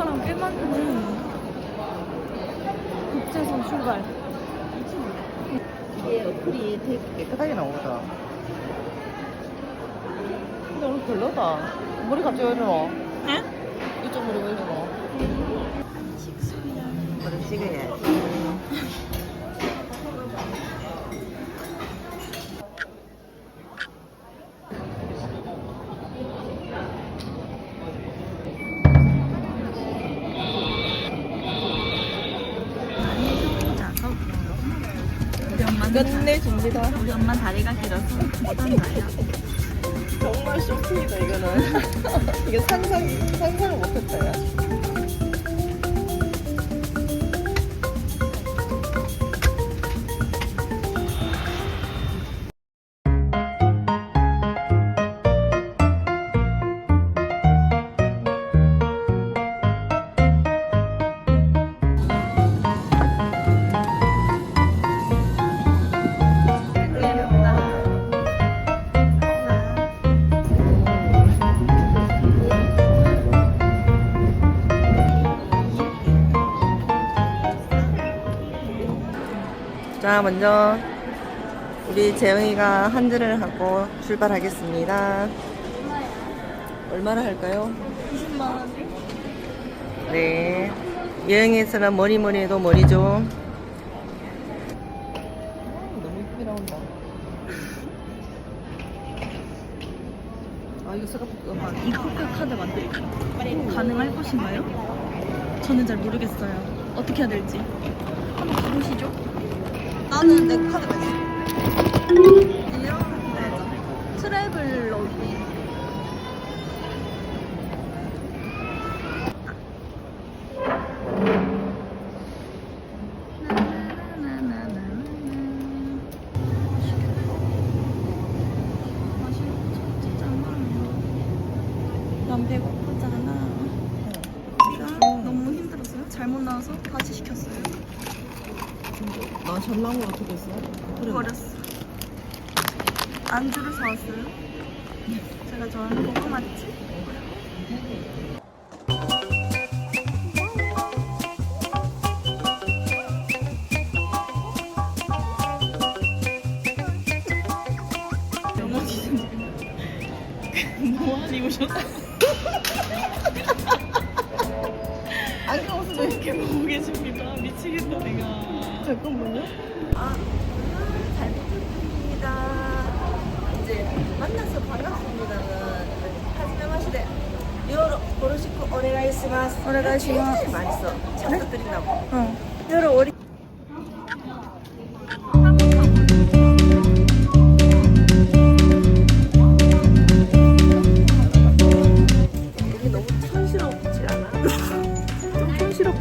사람 꽤 많네. 국제선 출발. 이게 어플이 되게 깨끗하게 나오다. 근데 오늘 별로다. 머리 갑자기 왜 이러노? 에? 이쪽 머리 왜 이러노? 머리 찍어야지. 끝내줍니다. 우리 엄마 다리가 길어서 못 앉아요. 정말 쇼킹이다 이거는. 이거 상상 상상을 못했다 먼저 우리 재영이가 한들을 하고 출발하겠습니다. 얼마나 할까요? 20만 원. 네. 여행에서는 뭐니 뭐니 해도 머리죠. 너무 이쁘게 나온다. 아 이거 생각보다 이 쿠카 카드 만들기 가능할 것인가요? 저는 잘 모르겠어요. 어떻게 해야 될지. 한번 가보시죠. 나는 내 카드가 있어. 트래블러기. 난 배고프잖아. 너무 힘들었어요. 잘못 나와서 다시 시켰어요. 나 전랑을 어떻게 했어? 그래. 버렸어. 안주를 사왔어요. 제가 좋아하는 고구 맛집.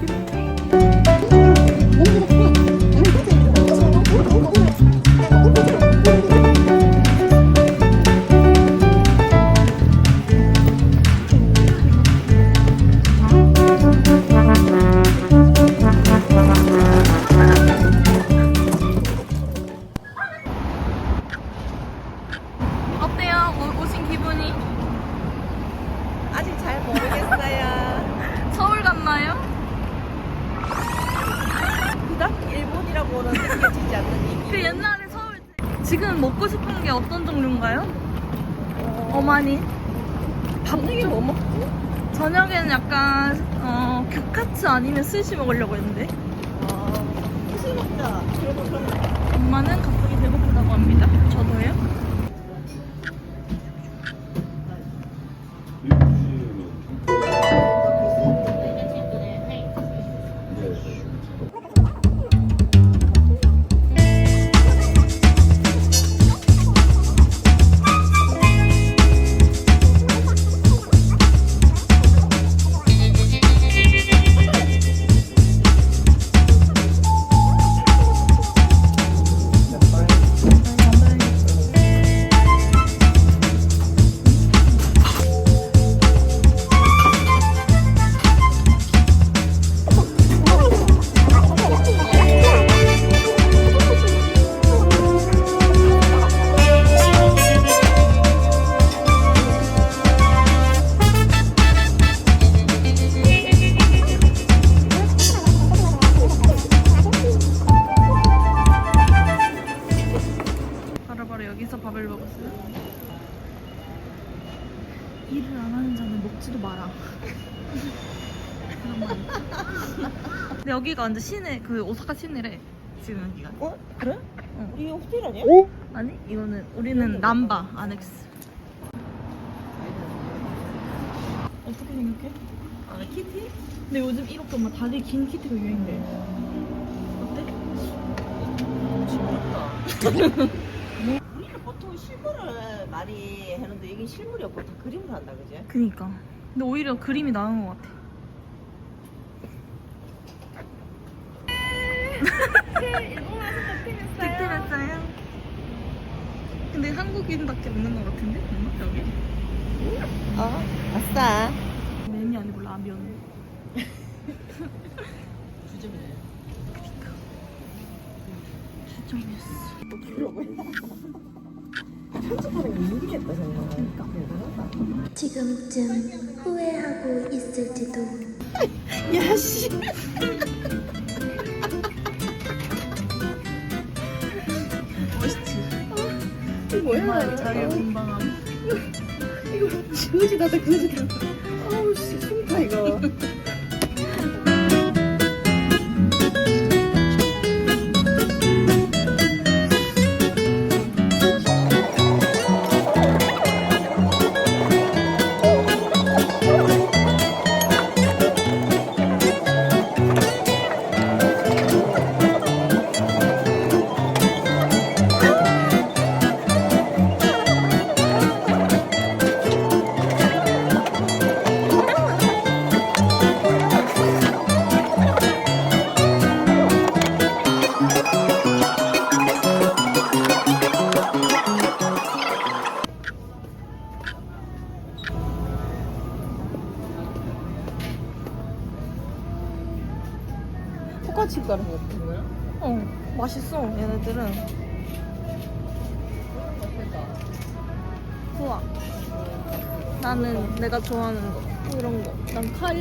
좀촌 엄마는 갑자기 배고프다고 합니다. 저도요. 완전 시내 그 오사카 시내래 지금 여기가. 어? 그래? 응. 우리 호텔 아니야? 아니 이거는 우리는 남바 아넥스. 어떻게 생각해? 아 키티? 근데 요즘 이렇게 막 다리 긴 키트가 유행돼. 어때? 징그럽다 우리는 보통 실물을 많이 하는데 이게 실물이 없고 다 그림을 한다 그지? 그니까. 근데 오히려 그림이 나은 것 같아. 한국인밖에 없는 것 같은데? 없나? 여기? 어? 아싸 면이 아니고 라면. 주점이네 주점이었어. 편집하는 게 힘들겠다 정말 그러니까. 대단하다 지금쯤 후회하고 있을지도. 야씨 거지 나는 내가 좋아하는 거. 이런 거. 난 칼,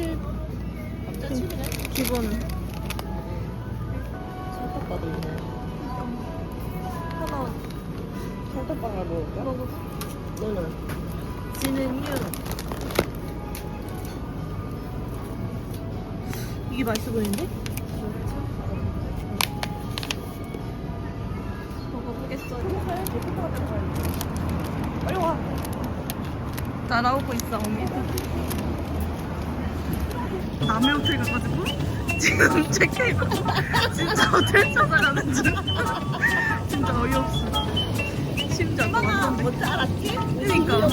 칩이네 기본. 설탕바도 있네 하나 설탕빵을 먹을까? 먹어. 너는? 지는 이유. 이게 맛있어 보이는데? 먹어보겠어요. 빨리 와. 따라오고 있어, 언니. 남의 호텔 가가지고 지금 체크이고 진짜 호텔 찾아가는 중. 진짜 어이없어. 심지어 완전 뭔지 알았지? 그러니까.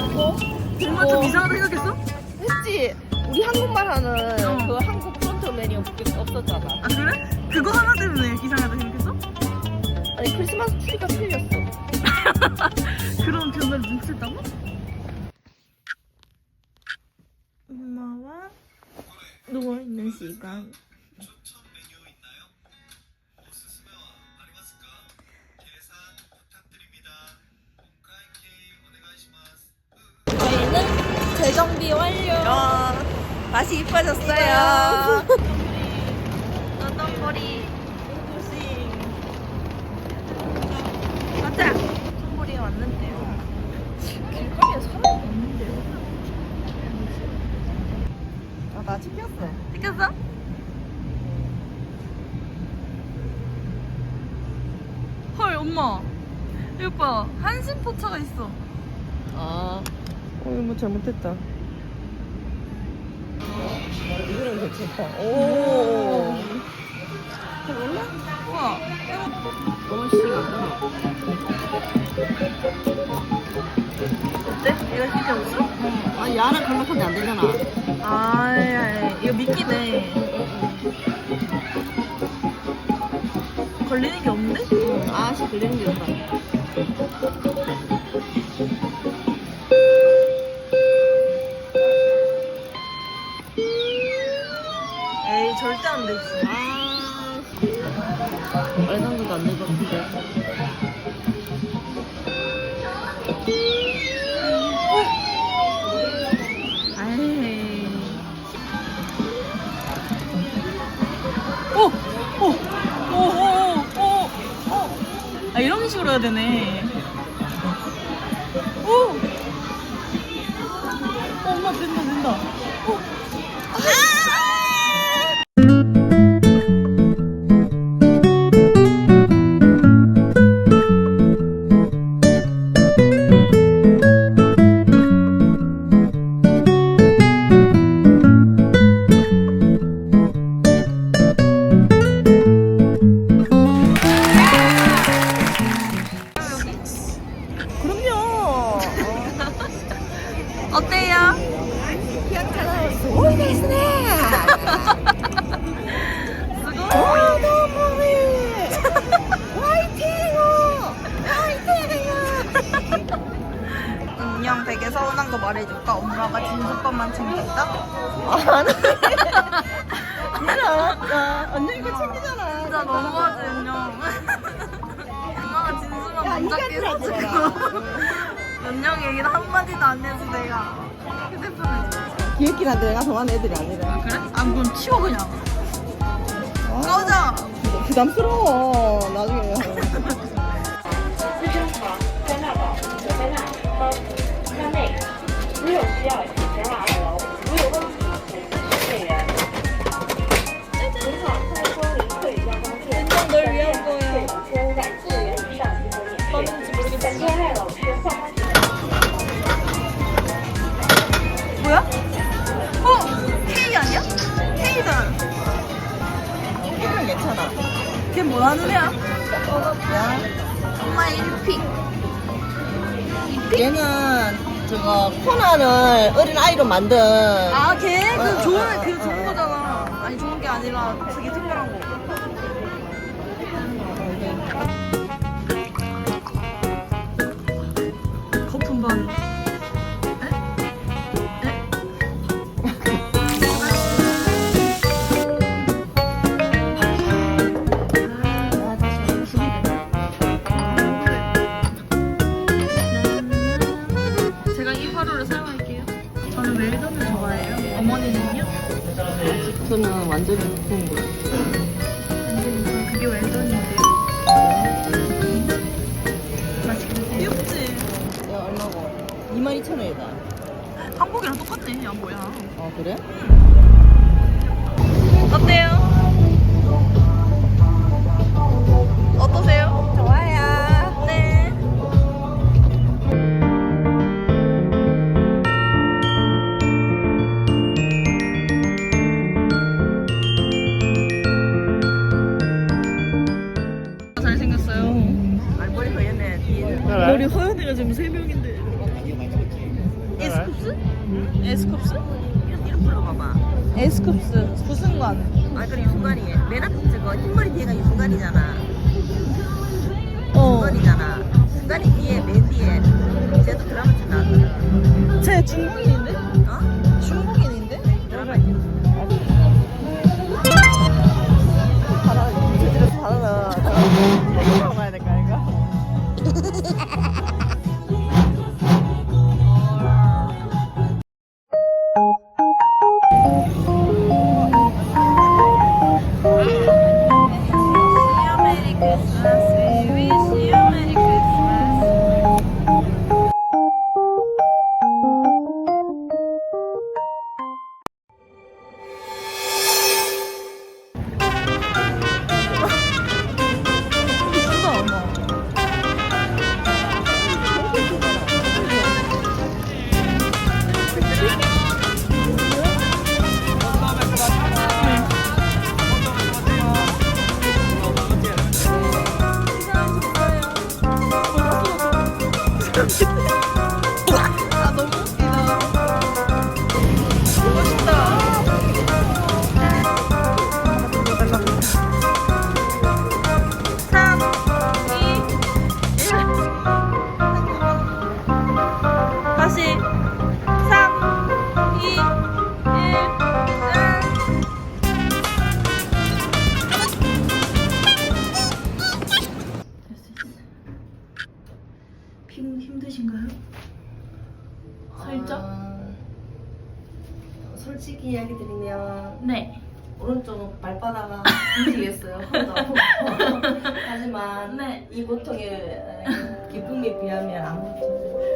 정말 좀 이상하다 생각했어? 했지. 우리 한국말 하는 어. 그 한국 프론트 메뉴 없- 없었잖아. 아 그래? 그거 하나 때문에 이상하다 생각했어? 아니 크리스마스 트리가 틀렸어. 그런 변화를 눈치챘다고? 엄마와 누워있는 시간. 저희는 재정비 완료. 맛이 이뻐졌어요. 어떤 머리. 가자 선물이 왔는데요. 길거리에 사람이 없는데요. 아, 나 찍혔어. 찍혔어? 헐 엄마. 이거 봐. 한신 포차가 있어. 아. 어, 이거 뭐 잘못했다. 이거는 괜찮다 오. 우 와. 너무 싫어 어때? 이거 힘이 없어? 아니 야는 걸락하면 안 되잖아. 아 이거 미끼네. 걸리는 게 없는데? 아 씨 걸리는 게 없다. 에이 절대 안 되지 아 빨간 것도 안 같은데 에이 오! 오! 오! 오! 오! 오! 아 이런 식으로 해야 되네 귀엽긴 한데 내가 좋아하는 애들이 아니라. 그래? 아 그럼 치워 그냥 아, 꺼져 부담스러워. 나중에. 어린 아이로 만든. 아, 걔? 어, 그 어, 좋은, 어, 그 어, 좋은 어. 거잖아. 아니, 좋은 게 아니라 되게 특별한 거. 거품 반. 에? 에? 제가 이 화로를 사용할 저는 웰던을 좋아해요. 어머니는요? 저는 완전히 무서운 거야. 완전 그게 웰던인데요. 맛있겠네. 귀엽지? 야, 얼마고? 22,000원이다. 한국이랑 똑같네, 야 뭐야. 어, 그래? 어때요? 에스쿱스 부승관. 아, 그래, 유순간이. 맨 앞, 저거, 흰머리 뒤에가 유순간이잖아. 어. 순간이잖아. 순간이 뒤에, 맨 뒤에. 쟤도 드라마 좀 나왔거든. 제 중국인 살짝? 아, 솔직히 이야기 드리면 네. 오른쪽. 하나도 아프고. 하지만 네. 이 고통의 기쁨에 비하면 아무것도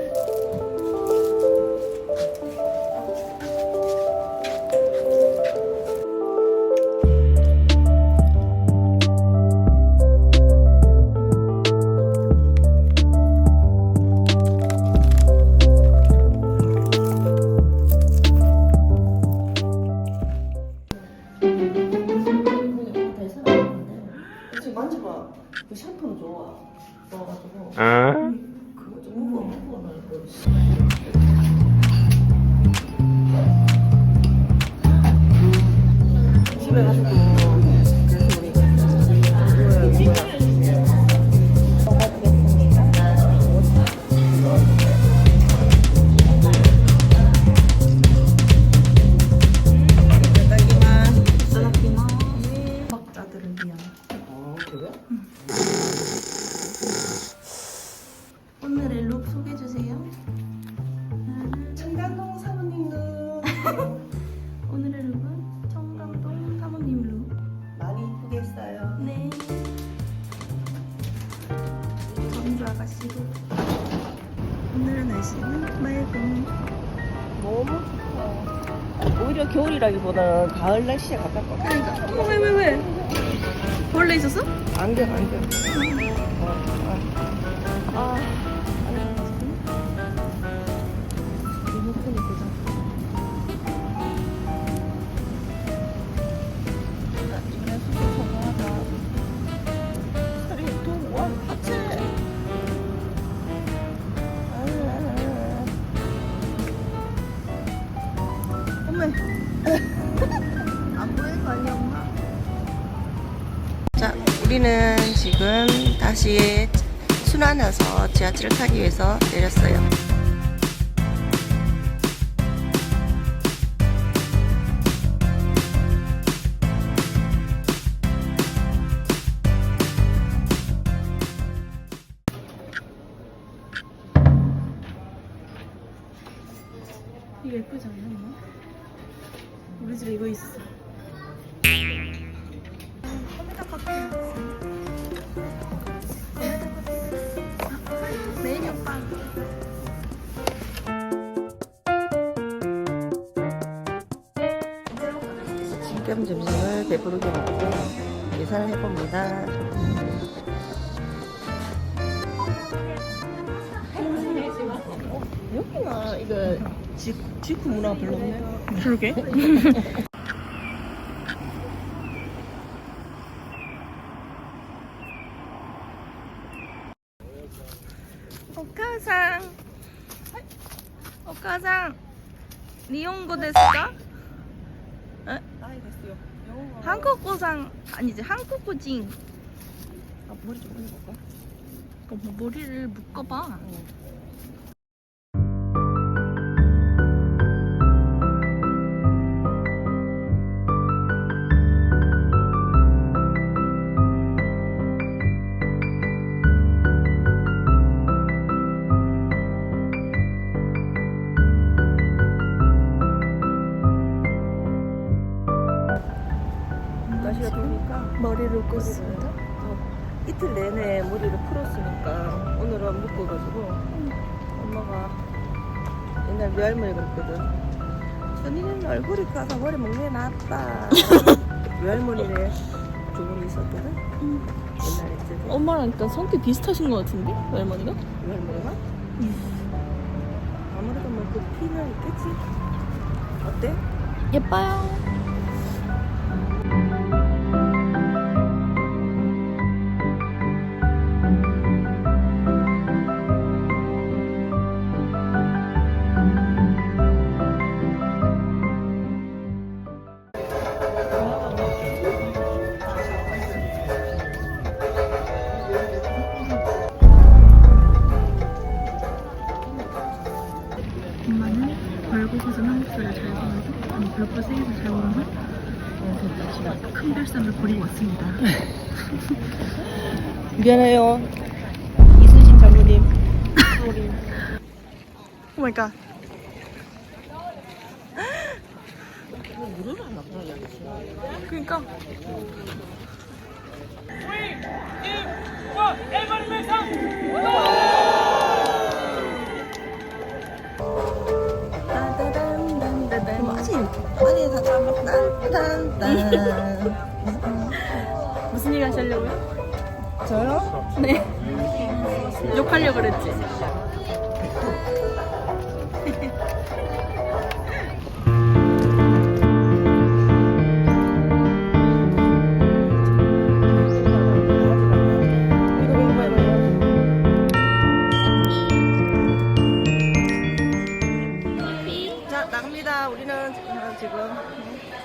집에 가서 그 가을 날씨에 가깝거든 그러니까. 어머 왜 왜 왜? 원래 있었어? 안경 안경. 어, 아. 우리는 지금 다시 순환해서 지하철을 타기 위해서 내렸어요. 이거 예쁘지 엄마? 우리 집에 이거 있어. 부르게 먹고 계산을 해봅니다. 여기나 이거 지, 지구 문화 별로 없네. 그러게. 아 됐어요. 영어가. 한국어 상 아니지 한국어 진아 머리 좀 올려볼까? 어, 뭐 머리를 묶어봐 날 옛날에 저기 엄마랑 일단 성격 비슷하신 것 같은데 할머니가? 외할머니가. 아무래도 뭐그 피는 있겠지. 어때? 예뻐요 오 마이 갓. 그러니까 무슨 얘기 하시려고요? 저요? 네. 욕하려고 그랬지. 자, 나갑니다. 우리는 지금.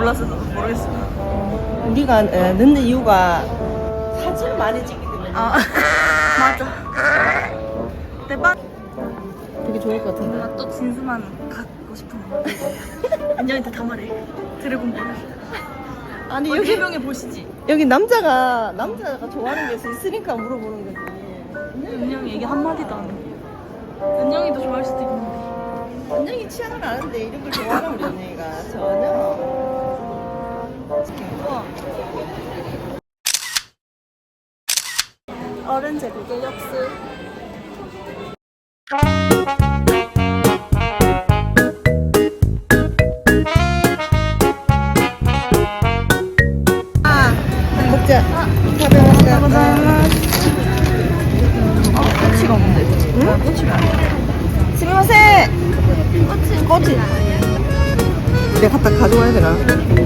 몰라서 모르겠어. 우리가 에, 늦는 이유가 사진을 많이 찍기 때문에 아 맞아. 대박. 되게 좋을 것 같은데. 뭔가 또 진수만 갖고 싶은 거. 안녕한테 다 말해. 드래곤볼. 아니 여기 여기 해명해 보시지. 여기 남자가 남자가 좋아하는 게 있으니까 물어보는 거지. 은영이 얘기 한 마디도 안 해. 은영이도 좋아할 수도 있는데. 은영이 취향을 아는데 이런 걸 좋아하는 우리 언니가 전혀. 어른 제국의 역수. 아, 먹자. 다들 먹자. 어, 꼬치가 없는데. 응? 꼬치가 안 돼. 스미마세. 꼬치. 꼬치. 내가 갖다 가져와야 되나?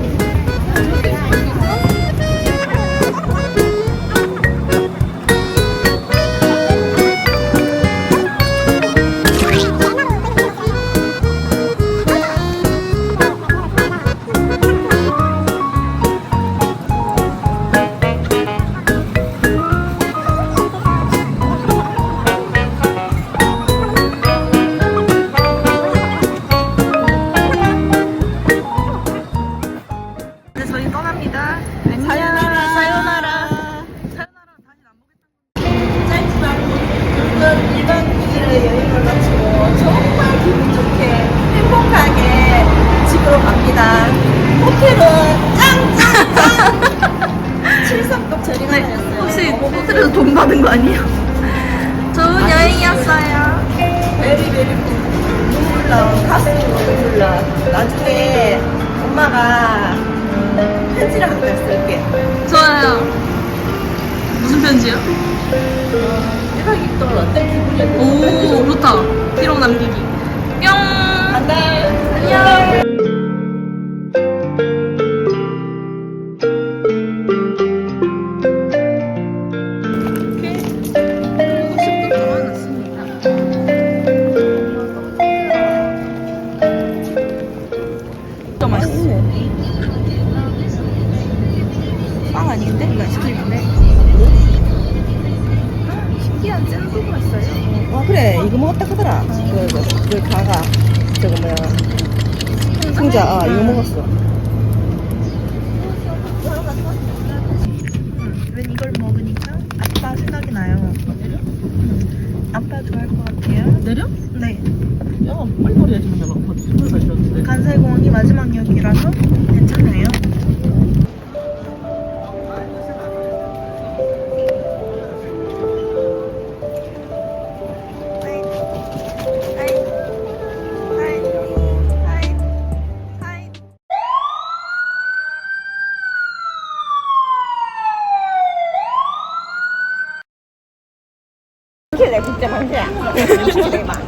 킬레 국제 대박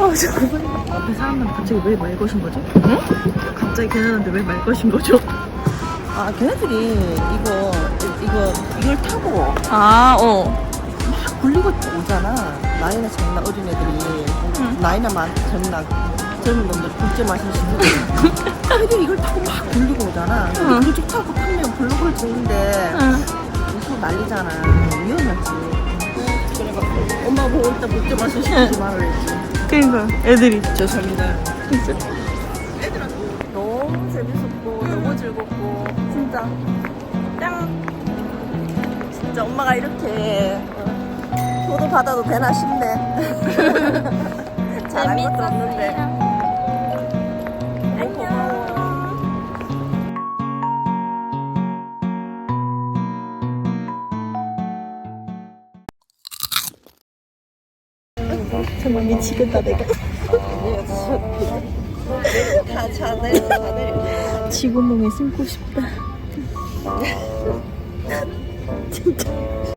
아, 잠깐만. 앞에 사람한테 갑자기 왜 말 거신 거죠? 응? 갑자기 걔네한테 왜 말 거신 거죠? 아 걔네들이 이거 이거 이걸 타고 아, 어. 막 굴리고 오잖아 나이나 젊나 어린애들이 응. 나이나 많 젊나 젊은 놈들 국제 친구들 걔들이 이걸 타고 막 굴리고 오잖아. 응. 근데 그거 타고 타면 블로그를 찍는데 응. 무슨 난리잖아. 위험하지. 그래갖고 엄마 보고 일단 국제 마신 시키지 말아야지. 그니까, 애들이. 죄송합니다. 너무 재밌었고, 너무 즐겁고, 진짜. 짱! 진짜 엄마가 이렇게 어, 도도 받아도 되나 싶네. 잘한 것도 없는데 정말 미치겠다 내가 다 자네 자네 지구멍에 숨고 싶다. 진짜.